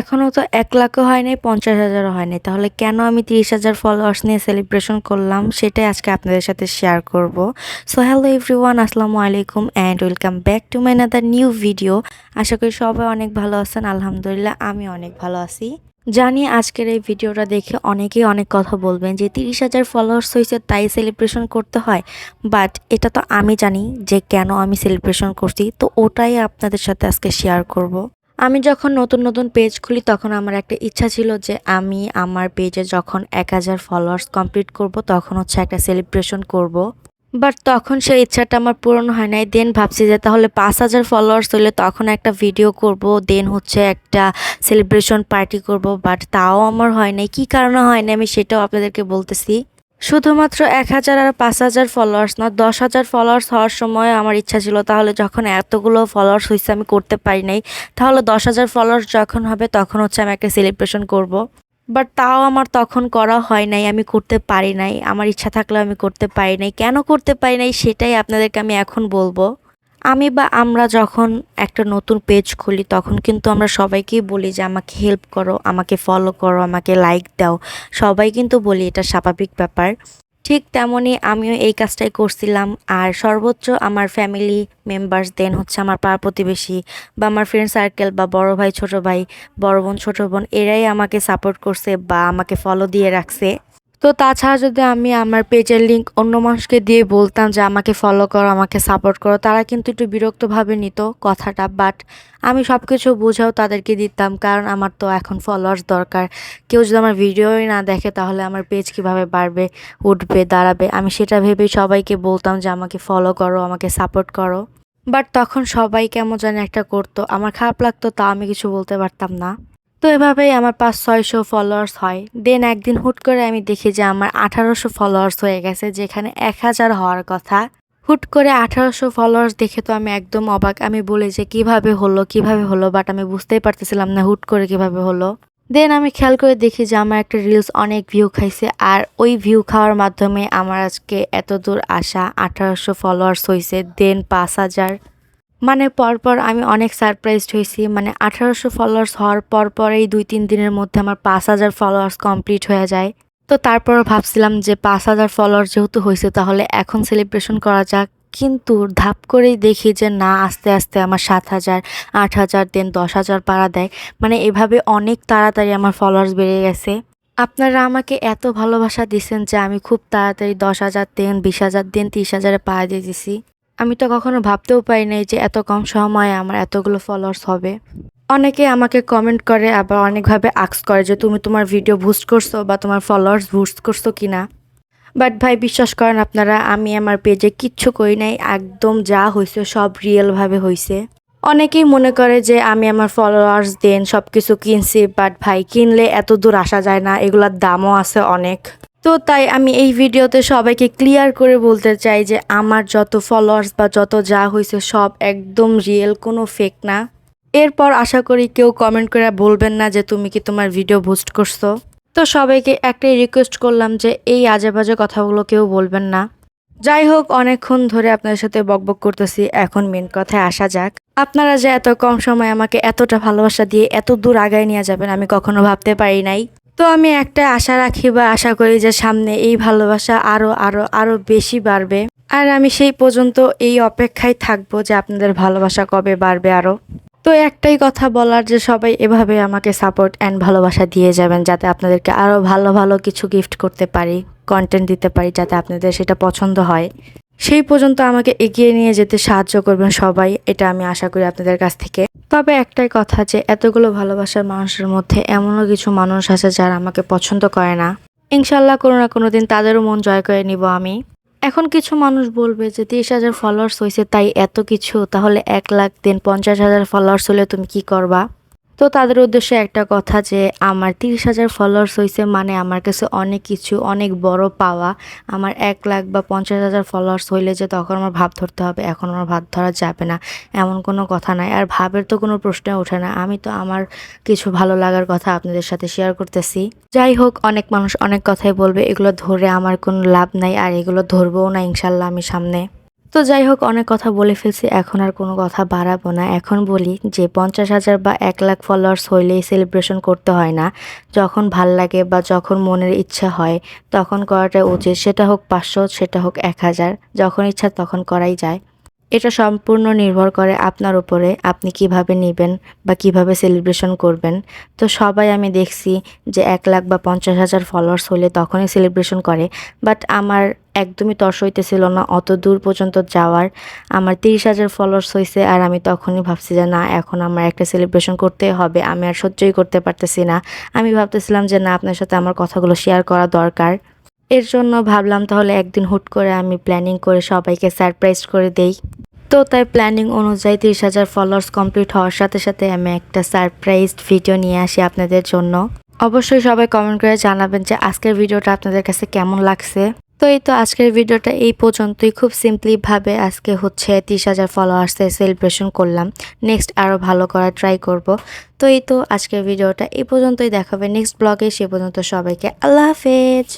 এখনও তো এক লাখও হয় নাই পঞ্চাশ হাজারও হয় নাই তাহলে কেন আমি তিরিশ হাজার ফলোয়ার্স নিয়ে সেলিব্রেশন করলাম? সেটাই আজকে আপনাদের সাথে শেয়ার করব। সো হ্যালো এভরিওয়ান আসসালামু আলাইকুম and welcome back to my another new video আশা করি সবাই অনেক ভালো আছেন, আলহামদুলিল্লাহ আমি অনেক ভালো আছি। জানি আজকের এই ভিডিওটা দেখে অনেকেই অনেক কথা বলবেন যে তিরিশ হাজার ফলোয়ার্স হয়েছে, তাই সেলিব্রেশন করতে হয়। বাট এটা তো আমি জানি যে কেন আমি সেলিব্রেশন করছি, তো ওটাই আপনাদের সাথে আজকে শেয়ার করব। আমি যখন নতুন নতুন পেজ খুলি, তখন আমার একটা ইচ্ছা ছিল যে আমি আমার পেজে যখন এক হাজার ফলোয়ার্স কমপ্লিট করব, তখন হচ্ছে একটা সেলিব্রেশন করব। বাট তখন সেই ইচ্ছাটা আমার পূরণ হয় নাই। দেন ভাবছি যে তাহলে পাঁচ হাজার ফলোয়ার্স হলে তখন একটা ভিডিও করব দেন হচ্ছে একটা সেলিব্রেশন পার্টি করব বাট তাও আমার হয় নাই। কী কারণে হয় না আমি সেটাও আপনাদেরকে বলতেছি। শুধুমাত্র এক হাজার আর পাঁচ হাজার ফলোয়ার্স না, দশ হাজার ফলোয়ার্স হওয়ার সময় আমার ইচ্ছা ছিল, তাহলে যখন এতগুলো ফলোয়ার্স হয়েছে আমি করতে পারি নাই, তাহলে দশ হাজার ফলোয়ার্স যখন হবে তখন হচ্ছে আমি একটা সেলিব্রেশন করব। বাট তাও আমার তখন করা হয় নাই, আমি করতে পারি নাই, আমার ইচ্ছা থাকলেও আমি করতে পারি নাই কেন করতে পারি নাই সেটাই আপনাদেরকে আমি এখন বলব আমি বা আমরা যখন একটা নতুন পেজ খুলি, তখন কিন্তু আমরা সবাইকেই বলি যে, আমাকে হেল্প করো, আমাকে ফলো করো, আমাকে লাইক দাও। সবাই কিন্তু বলি, এটা স্বাভাবিক ব্যাপার। ঠিক তেমনই আমিও এই কাজটাই করছিলাম। আর সর্বোচ্চ আমার ফ্যামিলি মেম্বার্স দেন হচ্ছে আমার পাড়া প্রতিবেশী বা আমার ফ্রেন্ড সার্কেল বা বড় ভাই, ছোট ভাই, বড় বোন, ছোট বোন, এরাই আমাকে সাপোর্ট করছে বা আমাকে ফলো দিয়ে রাখছে। তো তাছাড়া যদি আমি আমার পেজের লিঙ্ক অন্য মানুষকে দিয়ে বলতাম যে আমাকে ফলো করো, আমাকে সাপোর্ট করো, তারা কিন্তু একটু বিরক্তভাবে নিত কথাটা। বাট আমি সব কিছু বুঝাও তাদেরকে দিতাম, কারণ আমার তো এখন ফলোয়ার্স দরকার। কেউ যদি আমার ভিডিওই না দেখে, তাহলে আমার পেজ কীভাবে বাড়বে, উঠবে, দাঁড়াবে? আমি সেটা ভেবেই সবাইকে বলতাম যে আমাকে ফলো করো, আমাকে সাপোর্ট করো। বাট তখন সবাই কেমন যেন একটা করতো। আমার খারাপ লাগতো, তা আমি কিছু বলতে পারতাম না। তো এভাবেই আমার পাঁচ, ছয়শো ফলোয়ার্স হয়। দেন একদিন হুট করে আমি দেখি যে আমার আঠারোশো ফলোয়ার্স হয়ে গেছে, যেখানে এক হাজার হওয়ার কথা। হুট করে আঠারোশো ফলোয়ার্স দেখে তো আমি একদম অবাক। আমি বলি যে কীভাবে হলো কীভাবে হলো বাট আমি বুঝতেই পারতেছিলাম না হুট করে কীভাবে হলো। দেন আমি খেয়াল করে দেখি যে আমার একটা রিলস অনেক ভিউ খাইছে, আর ওই ভিউ খাওয়ার মাধ্যমে আমার আজকে এত দূর আসা আঠারোশো ফলোয়ার্স হয়েছে দেন পাঁচ হাজার। মানে পরপর আমি অনেক সারপ্রাইজড হয়েছি। মানে আঠারোশো ফলোয়ার্স হওয়ার পর পরেই দুই, তিন দিনের মধ্যে আমার পাঁচ হাজার ফলোয়ার্স কমপ্লিট হয়ে যায়। তো তারপর ভাবছিলাম যে পাঁচ হাজার ফলোয়ার যেহেতু হয়েছে, তাহলে এখন সেলিব্রেশন করা যাক। কিন্তু ধাপ করেই দেখি যে না, আস্তে আস্তে আমার সাত হাজার, আট হাজার দেন দশ হাজার পাড়া দেয়। মানে এভাবে অনেক তাড়াতাড়ি আমার ফলোয়ার্স বেড়ে গেছে। আপনারা আমাকে এত ভালোবাসা দিচ্ছেন যে আমি খুব তাড়াতাড়ি দশ হাজার দেন বিশ হাজার দেন তিরিশ হাজারে পাড়া দিয়ে দিছি। আমি তো কখনো ভাবতেও পারি নাই যে এত কম সময়ে আমার এতগুলো ফলোয়ার্স হবে। অনেকে আমাকে কমেন্ট করে, আবার অনেকভাবে আক্স করে যে তুমি তোমার ভিডিও বুস্ট করছ বা তোমার ফলোয়ার্স বুস্ট করছ কিনা। বাট ভাই, বিশ্বাস করেন আপনারা, আমি আমার পেজে কিচ্ছু করি নাই, একদম যা হয়েছে সব রিয়েলভাবে হয়েছে অনেকেই মনে করে যে আমি আমার ফলোয়ার্স দেন সব কিছু কিনছি বাট ভাই, কিনলে এত দূর আসা যায় না, এগুলার দামও আছে অনেক। তো তাই আমি এই ভিডিওতে সবাইকে ক্লিয়ার করে বলতে চাই যে আমার যত ফলোয়ার্স বা যত যা হয়েছে সব একদম রিয়েল কোনো ফেক না। এরপর আশা করি কেউ কমেন্ট করে বলবেন না যে তুমি কি তোমার ভিডিও বুস্ট করছ। তো সবাইকে একটাই রিকোয়েস্ট করলাম যে এই আজে বাজে কথাগুলো কেউ বলবেন না। যাই হোক, অনেকক্ষণ ধরে আপনাদের সাথে বকবক করতেছি, এখন মেন কথায় আসা যাক। আপনারা যে এত কম সময় আমাকে এতটা ভালোবাসা দিয়ে এত দূর আগায় নিয়ে যাবেন আমি কখনো ভাবতে পারি নাই। তো আমি একটা আশা রাখি বা আশা করি যে সামনে এই ভালোবাসা আরও আরও আরও বেশি বাড়বে। আর আমি সেই পর্যন্ত এই অপেক্ষায় থাকব যে আপনাদের ভালোবাসা কবে বাড়বে আরও। তো একটাই কথা বলার যে সবাই এভাবে আমাকে সাপোর্ট অ্যান্ড ভালোবাসা দিয়ে যাবেন যাতে আপনাদেরকে আরও ভালো ভালো কিছু গিফট করতে পারি কন্টেন্ট দিতে পারি যাতে আপনাদের সেটা পছন্দ হয়। সেই পর্যন্ত আমাকে এগিয়ে নিয়ে যেতে সাহায্য করবেন সবাই, এটা আমি আশা করি আপনাদের কাছ থেকে। তবে একটাই কথা যে এতগুলো ভালোবাসার মানুষের মধ্যে এমনও কিছু মানুষ আছে যারা আমাকে পছন্দ করে না। ইনশাল্লাহ কোনো না কোনো দিন তাদেরও মন জয় করে নিব আমি। এখন কিছু মানুষ বলবে যে তিরিশ হাজার ফলোয়ার্স হয়েছে তাই এত কিছু, তাহলে এক লাখ দিন পঞ্চাশ হাজার ফলোয়ার্স হলে তুমি কি করবা? তো তাদের উদ্দেশ্যে একটা কথা যে, আমার তিরিশ হাজার ফলোয়ার্স হয়েছে মানে আমার কাছে অনেক কিছু, অনেক বড় পাওয়া। আমার এক লাখ বা পঞ্চাশ হাজার ফলোয়ার্স হইলে যে তখন আমার ভাব ধরতে হবে, এখন আমার ভাব ধরা যাবে না, এমন কোনো কথা নাই। আর ভাবের তো কোনো প্রশ্ন ওঠে না। আমি তো আমার কিছু ভালো লাগার কথা আপনাদের সাথে শেয়ার করতেছি। যাই হোক, অনেক মানুষ অনেক কথাই বলবে, এগুলো ধরে আমার কোনো লাভ নাই, আর এগুলো ধরবও না ইনশাল্লাহ আমি সামনে। তো যাই হোক, অনেক কথা বলে ফেলছি। এখন আর কোনো কথা বাড়াবো না। এখন বলি যে, পঞ্চাশ হাজার বা এক লাখ ফলোয়ার্স হইলেই সেলিব্রেশন করতে হয় না। যখন ভালো লাগে বা যখন মনের ইচ্ছা হয়, তখন করাটা উচিত। সেটা হোক পাঁচশো, সেটা হোক এক হাজার। যখন ইচ্ছা তখন করাই যায়। এটা সম্পূর্ণ নির্ভর করে আপনার উপরে, আপনি কীভাবে নেবেন বা কীভাবে সেলিব্রেশন করবেন। তো সবাই আমি দেখছি যে এক লাখ বা পঞ্চাশ হাজার ফলোয়ার্স হলে তখনই সেলিব্রেশন করে। বাট আমার একদমই তর্স হইতেছিল না, অত দূর পর্যন্ত যাওয়ার। আমার তিরিশ হাজার ফলোয়ার্স হয়েছে আর আমি তখনই ভাবছি যে না, এখন আমার একটা সেলিব্রেশন করতে হবে, আমি আর সহ্যই করতে পারতেছি না। আমি ভাবতেছিলাম যে না, আপনার সাথে আমার কথাগুলো শেয়ার করা দরকার। এর জন্য ভাবলাম তাহলে একদিন হুট করে আমি প্ল্যানিং করে সবাইকে সারপ্রাইজ করে দেই। তো তাই প্ল্যানিং অনুযায়ী তিরিশ হাজার ফলোয়ার্স কমপ্লিট হওয়ার সাথে সাথে আমি একটা সারপ্রাইজ ভিডিও নিয়ে আসি আপনাদের জন্য। অবশ্যই সবাই কমেন্ট করে জানাবেন যে আজকের ভিডিওটা আপনাদের কাছে কেমন লাগছে। তো এই তো আজকের ভিডিওটা এই পর্যন্তই। খুব সিম্পলি ভাবে আজকে হচ্ছে তিরিশ হাজার ফলোয়ার্সে সেলিব্রেশন করলাম। নেক্সট আরও ভালো করার ট্রাই করব। তো এই তো আজকের ভিডিওটা এই পর্যন্তই। দেখাবে নেক্সট ব্লগে সে পর্যন্ত সবাইকে আল্লাহ হাফেজ।